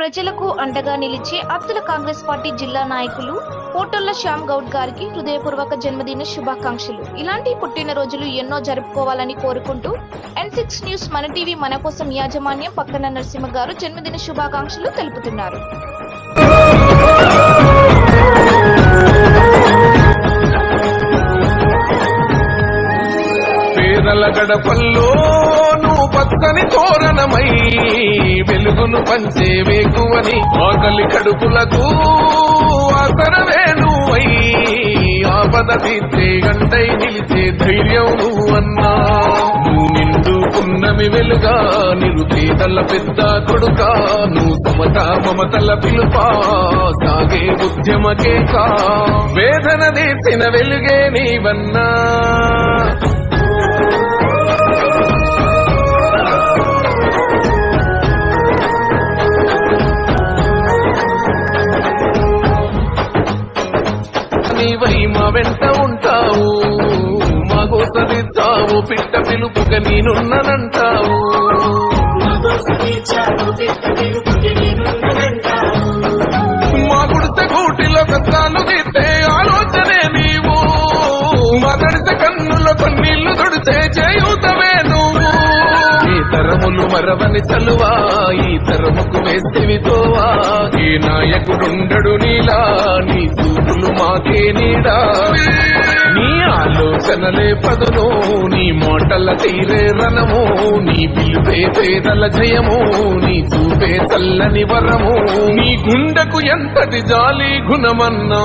ప్రజలకు అండగా నిలిచే అత్తుల కాంగ్రెస్ పార్టీ జిల్లా నాయకులు పోటొల్ల శ్యామ్ గౌడ్ గారికి హృదయపూర్వక జన్మదిన శుభాకాంక్షలు. ఇలాంటి పుట్టినరోజులు ఎన్నో జరుపుకోవాలని కోరుకుంటూ N six news Mana TV మన కోసం యాజమాన్యం పక్కన నరసింహ గారు జన్మదిన శుభాకాంక్షలు తెలుపుతున్నారు. పేదల గడపల్లో పచ్చని తోరణమై వెలుగును పంచే వేకువని ఆకలి కడుపులకు ఆసరవే నువ్వై ఆపద తీర్చే గంటై నిలిచే ధైర్యం నువ్వన్నా నువ్వు నిండుకున్నమి వెలుగా నిరుపేదల పెద్ద కొడుక. నువ్వు సమత మమతల పిలుపా సాగే ఉద్యమకేక వేదన తీసిన వెలుగే నీవన్నా. నీవై మా వెంట ఉంటావు. మా గోసరిస్తావు పిట్ట పిలుపుగా నేనున్నానంటావు. మా గుడిసె గూటిలో కష్టాలు తీసే ఆలోచనే నీవు. మా తడిసె కన్నులో కన్నీళ్ళు తుడిచే చేయుతా తరములు మరవని చలువా ఈ తరముకు వేస్తేవి తోవా. ఈ నాయకుడుండడు నీలా నీ చూపులు మాకే నీడా. నీ ఆలోచనలే పదును నీ మాటల తీరే రణము నీ పిలుపే పేదల జయము నీ చూపే చల్లని వరము. నీ గుండెకు ఎంతటి జాలి గుణమన్నా.